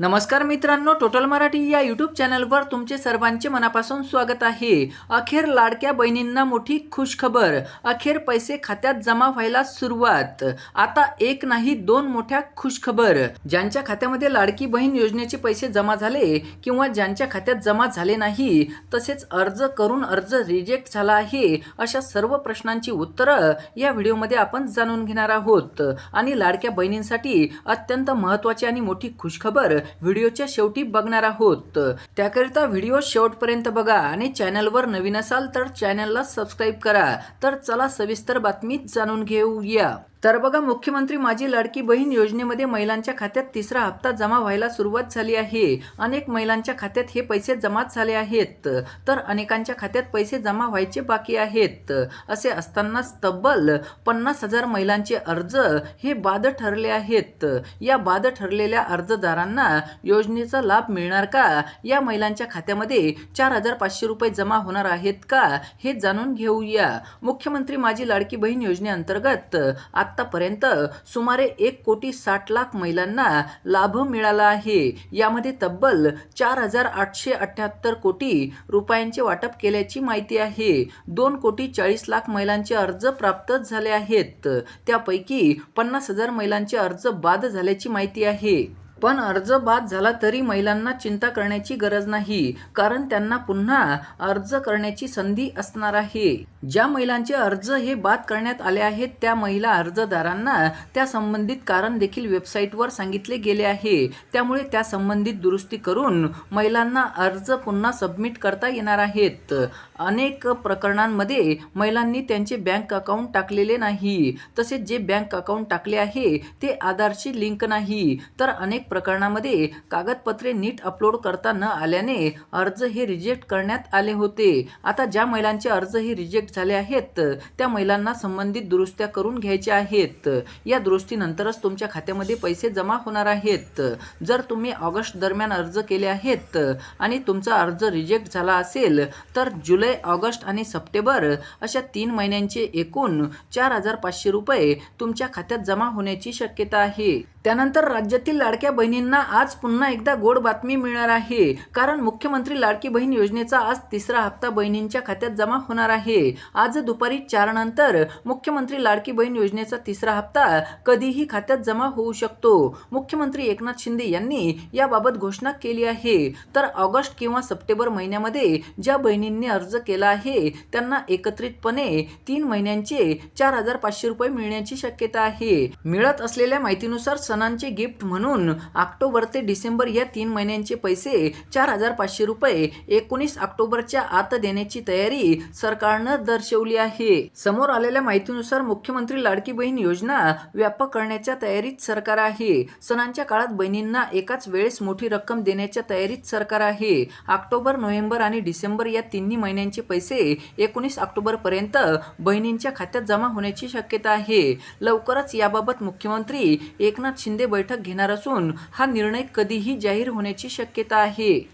नमस्कार मित्रांनो टोटल मराठी या यूट्यूब चॅनलवर तुमचे सर्वांचे मनापासून स्वागत आहे. अखेर लाडक्या बहिणींना मोठी खुशखबर. अखेर पैसे खात्यात जमा व्हायला सुरुवात. आता एक नाही दोन मोठ्या खुशखबर. ज्यांच्या खात्यामध्ये लाडकी बहीण योजनेचे पैसे जमा झाले किंवा ज्यांच्या खात्यात जमा झाले नाही तसेच अर्ज करून अर्ज रिजेक्ट झाला आहे अशा सर्व प्रश्नांची उत्तरं या व्हिडिओमध्ये आपण जाणून घेणार आहोत. आणि लाडक्या बहिणींसाठी अत्यंत महत्त्वाची आणि मोठी खुशखबर व्हिडिओच्या शेवटी बघणार आहोत. त्याकरिता व्हिडिओ शेवटपर्यंत बघा आणि चॅनलवर नवीन असाल तर चॅनलला सबस्क्राईब करा. तर चला सविस्तर बातमी जाणून घेऊया. तर बघा मुख्यमंत्री माझी लाडकी बहीण योजनेमध्ये महिलांच्या खात्यात तिसरा हप्ता जमा व्हायला सुरुवात झाली आहे. अनेक महिलांच्या खात्यात हे पैसे जमा झाले आहेत. तर अनेकांच्या खात्यात पैसे जमा व्हायचे बाकी आहेत. असे असतानाच तब्बल पन्नास हजार महिलांचे अर्ज हे बाद ठरले आहेत. या बाद ठरलेल्या अर्जदारांना योजनेचा लाभ मिळणार का? या महिलांच्या खात्यामध्ये चार हजार पाचशे रुपये जमा होणार आहेत का? हे जाणून घेऊया. मुख्यमंत्री माझी लाडकी बहीण योजनेअंतर्गत आत्तापर्यंत सुमारे एक कोटी साठ लाख महिलांना लाभ मिळाला आहे. यामध्ये तब्बल चार हजार आठशे अठ्याहत्तर कोटी रुपयांचे वाटप केल्याची माहिती आहे. दोन कोटी चाळीस लाख महिलांचे अर्ज प्राप्त झाले आहेत. त्यापैकी पन्नास हजार महिलांचे अर्ज बाद झाल्याची माहिती आहे. पण अर्ज बाद झाला तरी महिलांना चिंता करण्याची गरज नाही कारण त्यांना पुन्हा अर्ज करण्याची संधी असणार आहे. ज्या महिलांचे अर्ज हे बाद करण्यात आले आहेत त्या महिला अर्जदारांना त्या संबंधित कारण देखील वेबसाईटवर सांगितले गेले आहे. त्यामुळे त्या संबंधित दुरुस्ती करून महिलांना अर्ज पुन्हा सबमिट करता येणार आहेत. अनेक प्रकरणांमध्ये महिलांनी त्यांचे बँक अकाउंट टाकलेले नाही. तसेच जे बँक अकाउंट टाकले आहे ते आधारशी लिंक नाही. तर अनेक प्रकरणामध्ये कागदपत्रे नीट अपलोड करता न आल्याने अर्ज हे रिजेक्ट करण्यात आले होते. आता ज्या महिलांचे अर्ज हे रिजेक्ट झाले आहेत त्या महिलांना संबंधित दुरुस्त्या करून घ्यायच्या आहेत. या दुरुस्तीनंतरच तुमच्या खात्यामध्ये पैसे जमा होणार आहेत. जर तुम्ही ऑगस्ट दरम्यान अर्ज केले आहेत आणि तुमचा अर्ज रिजेक्ट झाला असेल तर जुलै ऑगस्ट आणि सप्टेंबर अशा तीन महिन्यांचे एकूण चार हजार पाचशे रुपये तुमच्या खात्यात जमा होण्याची शक्यता आहे. त्यानंतर राज्यातील लाडक्या बहिणींना आज पुन्हा एकदा गोड बातमी मिळणार आहे. कारण मुख्यमंत्री लाडकी बहीण योजनेचा आज तिसरा हप्ता बहिणींच्या खात्यात जमा होणार आहे. आज दुपारी चार नंतर मुख्यमंत्री लाडकी बहीण योजनेचा तिसरा हप्ता कधीही खात्यात जमा होऊ शकतो. मुख्यमंत्री एकनाथ शिंदे यांनी याबाबत घोषणा केली आहे. तर ऑगस्ट किंवा सप्टेंबर महिन्यामध्ये ज्या बहिणींनी अर्ज केला आहे त्यांना एकत्रितपणे तीन महिन्यांचे चार हजार पाचशे रुपये मिळण्याची शक्यता आहे. मिळत असलेल्या माहितीनुसार सणांचे गिफ्ट म्हणून ऑक्टोबर ते डिसेंबर या तीन महिन्यांचे पैसे चार हजार पाचशे रुपये एकोणीस ऑक्टोबरच्या आत देण्याची तयारी सरकारनं दर्शवली आहे. समोर आलेल्या माहितीनुसार मुख्यमंत्री लाडकी बहीण योजना व्यापक करण्याच्या तयारीत सरकार आहे. सणांच्या काळात बहिणींना एकाच वेळेस मोठी रक्कम देण्याच्या तयारीत सरकार आहे. ऑक्टोबर नोव्हेंबर आणि डिसेंबर या तिन्ही महिन्यांचे पैसे एकोणीस ऑक्टोबर पर्यंत बहिणींच्या खात्यात जमा होण्याची शक्यता आहे. लवकरच याबाबत मुख्यमंत्री एकनाथ शिंदे बैठक घेणार असून हा निर्णय कधीही जाहीर होण्याची शक्यता आहे.